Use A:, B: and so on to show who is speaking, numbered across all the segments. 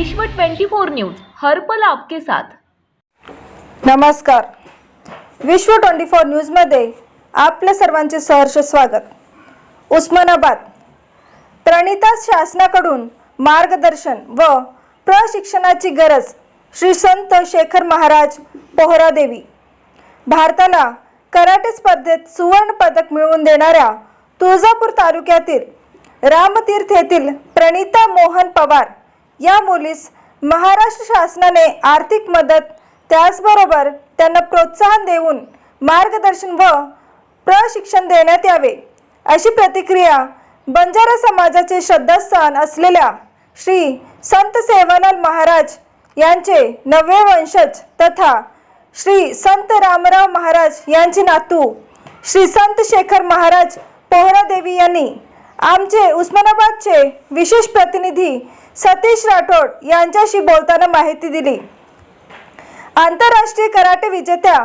A: विश्व 24 न्यूज हर्पल आपके साथ.
B: नमस्कार. विश्व ट्वेंटी फोर न्यूजमध्ये आपल्या सर्वांचे सहर्ष स्वागत. उस्मानाबाद. प्रणिता शासनाकडून मार्गदर्शन व प्रशिक्षणाची गरज श्री संत शेखर महाराज पोहरादेवी. भारताला कराटे स्पर्धेत सुवर्ण पदक मिळवून देणाऱ्या तुळजापूर तालुक्यातील रामतीर्थ येथील प्रणिता मोहन पवार या मुलीस महाराष्ट्र शासनाने आर्थिक मदत त्याचबरोबर त्यांना प्रोत्साहन देऊन मार्गदर्शन व प्रशिक्षण देण्यात यावे अशी प्रतिक्रिया बंजारा समाजाचे श्रद्धास्थान असलेल्या श्री संत सेवालाल महाराज यांचे नववे वंशज तथा श्री संत रामराव महाराज यांचे नातू श्री संत शेखर महाराज पोहरादेवी यांनी आमचे उस्मानाबादचे विशेष प्रतिनिधी सतीश राठोड यांच्याशी बोलताना माहिती दिली. आंतरराष्ट्रीय कराटे विजेत्या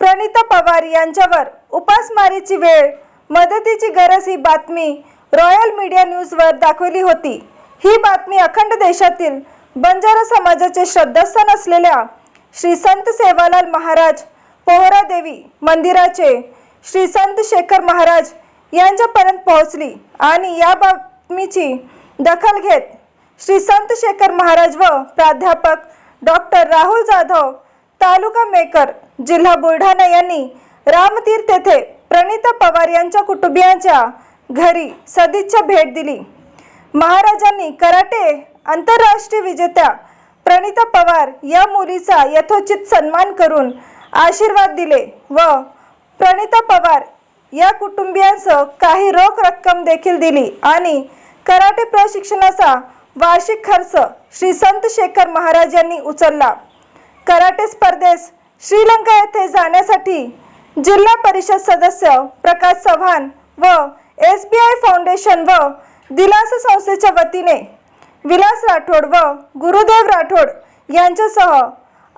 B: प्रणिता पवार यांच्यावर उपासमारीची वेळ मदतीची गरज ही बातमी रॉयल मीडिया न्यूजवर दाखवली होती. ही बातमी अखंड देशातील बंजारा समाजाचे श्रद्धास्थान असलेल्या श्री संत सेवालाल महाराज पोहरादेवी मंदिराचे श्री संत शेखर महाराज यांच्यापर्यंत पोहोचली आणि या बातमीची दखल घेत श्री संत शेखर महाराज व प्राध्यापक डॉक्टर राहुल जाधव तालुका मेकर जिल्हा बुलढाणा यांनी रामतीर्थ येथे प्रणिता पवार यांच्या कुटुंबियांच्या घरी सदिच्छा भेट दिली. महाराजांनी कराटे आंतरराष्ट्रीय विजेत्या प्रणिता पवार या मुलीचा यथोचित सन्मान करून आशीर्वाद दिले व प्रणिता पवार या कुटुंबियांसह काही रोख रक्कम देखील दिली आणि कराटे प्रशिक्षणाचा वार्षिक खर्च श्री संत शेखर महाराज यांनी उचलला. कराटे स्पर्धेस श्रीलंका येथे जाण्यासाठी जिल्हा परिषद सदस्य प्रकाश चव्हाण व एस बी आय फाउंडेशन व दिलास संस्थेच्या वतीने विलास राठोड व गुरुदेव राठोड यांच्यासह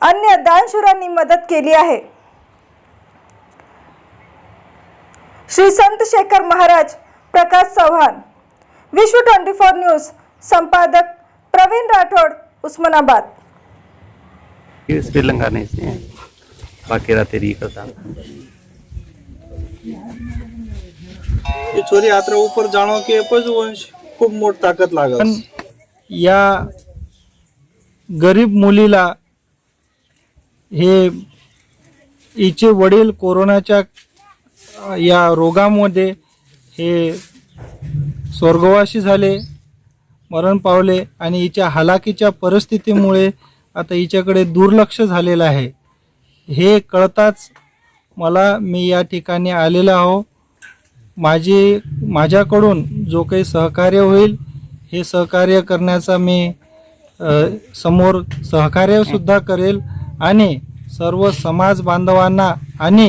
B: अन्य दानशूरांनी मदत केली आहे. श्री संत शेखर महाराज प्रकाश चव्हाण विश्व ट्वेंटी फोर न्यूज संपादक प्रवीण राठोड उस्मानाबाद
C: ये श्रीलंका नहीं से बाकी रहते रही का साथ
D: એ ચોરી યાત્રા ઉપર જાણો કે પશુવંશ खूप मोठ ताकद
E: पण
D: लागत
E: या गरीब मुलीला हे हिचे वडील कोरोनाच्या अ, या रोगामध्ये हे स्वर्गवासी झाले मरण पावले आणि हिच्या हलाकीच्या परिस्थितीमुळे आता हिच्याकडे दुर्लक्ष झालेलं आहे. हे कळताच मला मी या ठिकाणी आलेलो आहो. माझी माझ्याकडून जो काही सहकार्य होईल हे सहकार्य करण्याचा मी समोर सहकार्यसुद्धा करेल आणि सर्व समाज बांधवांना आणि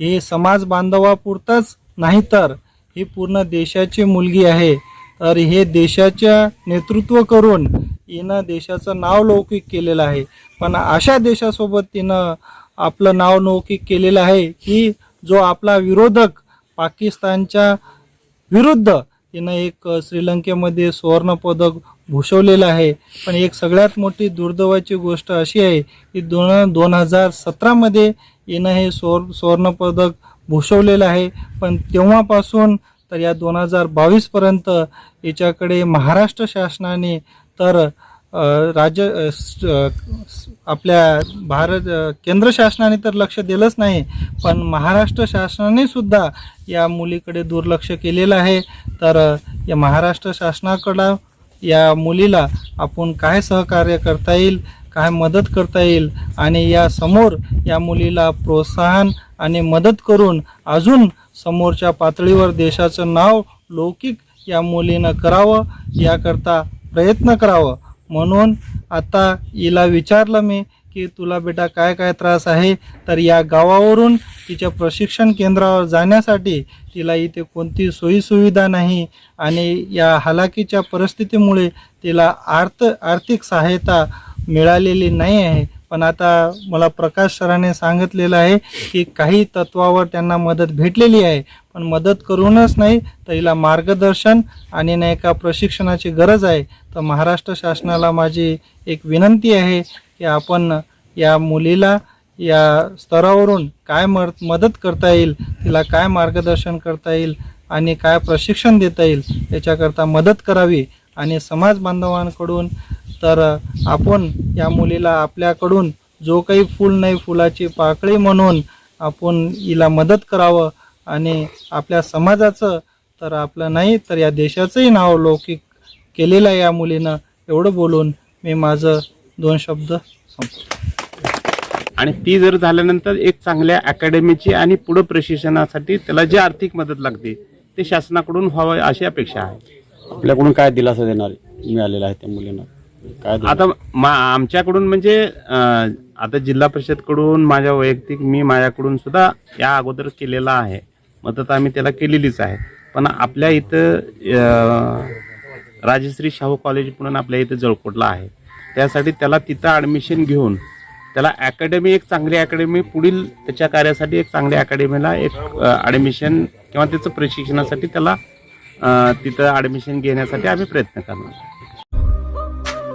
E: हे समाज बांधवापुरतंच नाही तर ही पूर्ण देशाची मुलगी आहे. तर हे देशाच्या नेतृत्व करून हिनं देशाचं नाव लौकिक केलेलं आहे. पण अशा देशासोबत तिनं आपलं नाव लौकिक केलेलं आहे की जो आपला विरोधक पाकिस्तानच्या विरुद्ध तिनं एक श्रीलंकेमध्ये सुवर्णपदक भूषवलेलं आहे. पण एक सगळ्यात मोठी दुर्दैवाची गोष्ट अशी आहे की दोन दोन हजार सतरामध्ये हिनं हे सुवर्ण सुवर्णपदक भूषवलेलं आहे. पण तेव्हापासून तर या दोन हजार बावीसपर्यंत याच्याकडे महाराष्ट्र शासनाने तर राज्य आपल्या भारत केंद्र शासनाने तर लक्ष दिलंच नाही पण महाराष्ट्र शासनाने सुद्धा या मुलीकडे दुर्लक्ष केलेलं आहे. तर या महाराष्ट्र शासनाकडं या मुलीला आपण काय सहकार्य करता येईल काय मदत करता येईल आणि या समोर या मुलीला प्रोत्साहन आणि मदत करून अजून समोरच्या पातळीवर देशाचं नाव लौकिक या मुलीनं करावं याकरता प्रयत्न करावं. म्हणून आता हिला विचारलं मी की तुला बेटा काय काय त्रास आहे? तर या गावावरून तिच्या प्रशिक्षण केंद्रावर जाण्यासाठी तिला इथे कोणती सोयीसुविधा नाही आणि या हलाखीच्या परिस्थितीमुळे तिला आर्थ आर्थिक सहायता मिळालेली नाही आहे. पण आता मला प्रकाश सरांनी सांगितलेलं आहे की काही तत्वावर त्यांना मदत भेटलेली आहे पण मदत करूनच नाही तर हिला मार्गदर्शन आणि नाही का प्रशिक्षणाची गरज आहे. तर महाराष्ट्र शासनाला माझी एक विनंती आहे की आपण या मुलीला या स्तरावरून काय म मदत करता येईल तिला काय मार्गदर्शन करता येईल आणि काय प्रशिक्षण देता येईल याच्याकरता मदत करावी. आणि समाज बांधवांकडून तर आपण या मुलीला आपल्याकडून जो काही फूल नाही फुलाची पाकळी म्हणून आपण हिला मदत करावं आणि आपल्या समाजाचं तर आपलं नाही तर या देशाचंही नाव लौकिक केलेलं आहे या मुलीनं. एवढं बोलून मी माझं दोन शब्द संपतो
C: आणि ती जर झाल्यानंतर एक चांगल्या अकॅडमीची आणि पुढं प्रशिक्षणासाठी त्याला जी आर्थिक मदत लागते ते शासनाकडून व्हावं अशी अपेक्षा आहे.
F: आपल्याकडून काय दिलासा देणार मिळालेला आहे त्या मुलींना? काय
C: आता मा आमच्याकडून म्हणजे अं, आता जिल्हा परिषदकडून माझ्या वैयक्तिक मी माझ्याकडून सुद्धा या अगोदर केलेला आहे. मदत आम्ही त्याला केलेलीच आहे. पण आपल्या इथं अं, राजश्री शाहू कॉलेज म्हणून आपल्या इथं जळकोटला आहे. त्यासाठी त्याला तिथं ॲडमिशन घेऊन त्याला अकॅडमी एक चांगली अकॅडमी पुढील त्याच्या कार्यासाठी एक चांगल्या अकॅडमीला एक ॲडमिशन किंवा त्याचं प्रशिक्षणासाठी त्याला अं, तिथं ॲडमिशन घेण्यासाठी आम्ही प्रयत्न करणार.